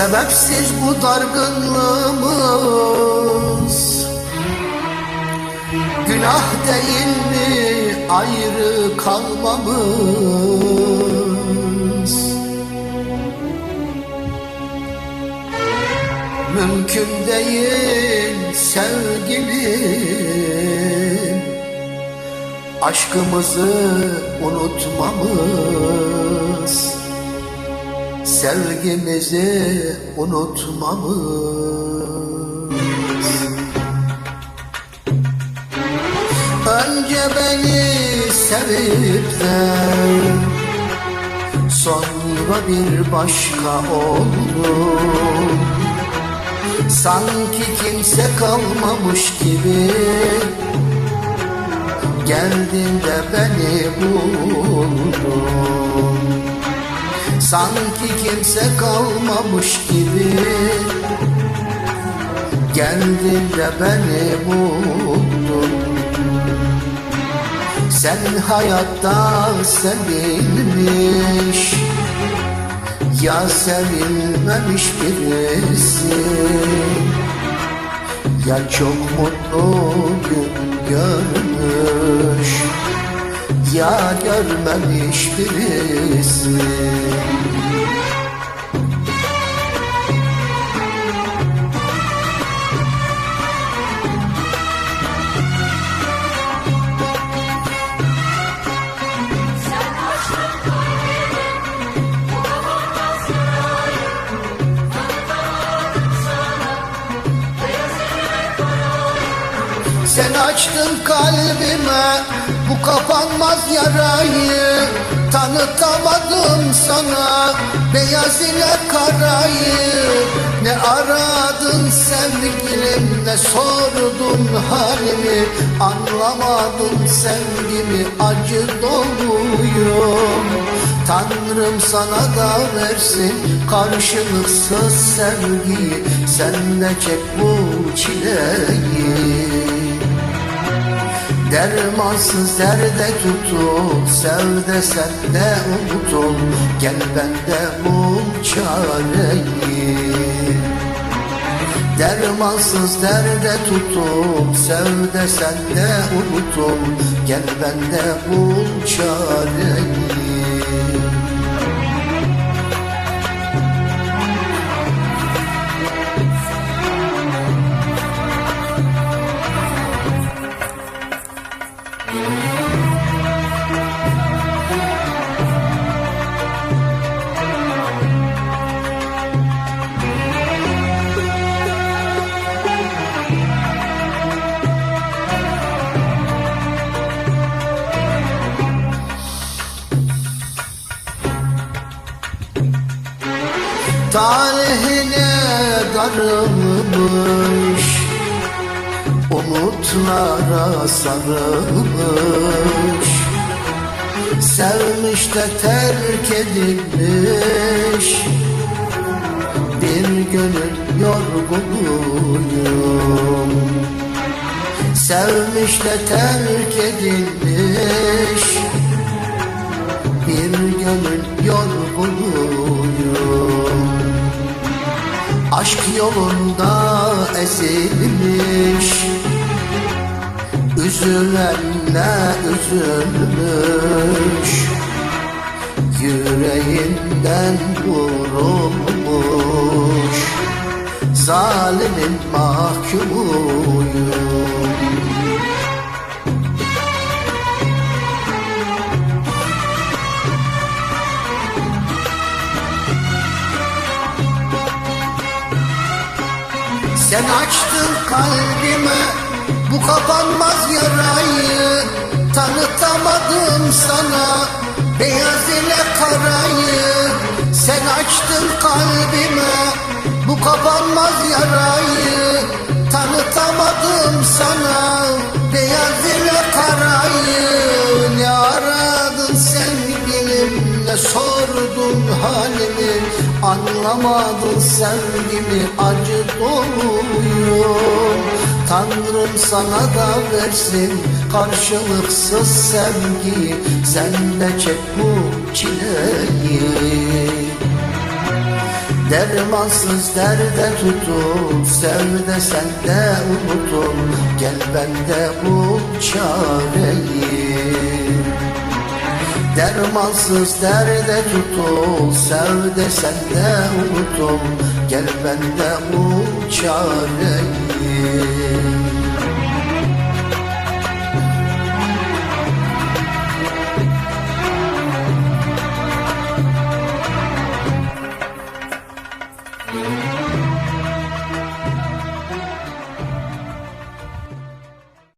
Sebepsiz bu dargınlığımız. Günah değil mi ayrı kalmamız? Mümkün değil sevgilim Aşkımızı unutmamız Sevgimizi unutmamız Önce beni sevip de Sonra bir başka oldum Sanki kimse kalmamış gibi Geldin de beni buldun Sanki kimse kalmamış gibi. Geldin de beni buldun. Sen hayatta sevilmiş. Ya sevilmemiş birisin. Ya çok mutlu gün görmüş Ya görmemiş birisin açtın kalbime. Bu kapanmaz yarayı Tanıtamadım sana. Beyaz ile karayı Ne aradın sevgilim ne sordun halimi. Anlamadın sevgimi acı doluyum Tanrım sana da versin karşılıksız sevgiyi. Sen de çek bu çileyi Dermansız derde tutul Sev de sen de unutul Gel bende bul çareyi. Dermansız derde tutul Sev de sen de unutul Gel bende bul çareyi Tarihine darılmış Umutlara sarılmış. Sevmiş de terk edilmiş Bir gönül yorgunuyum. Sevmiş de terk edilmiş yolunda ezilmiş Üzülenle üzülmüş. Yüreğinden vurulmuş. Zalimin mahkumuyum Sen açtın kalbime bu kapanmaz yarayı. Tanıtamadım sana beyaz ile karayı. Sen açtın kalbime bu kapanmaz yarayı. Tanıtamadım sana beyaz ile karayı. Ne aradın sevgilim ne sordun halimi Anlamadın sevgimi acı doluyum Tanrım sana da versin karşılıksız sevgi Sen de çek bu çileyi. Dermansız derde tutul Sev de sen de unutul Gel bende bul çareyi Dermansız derde tutul Sev de sen de unutul Gel bende bul çareyi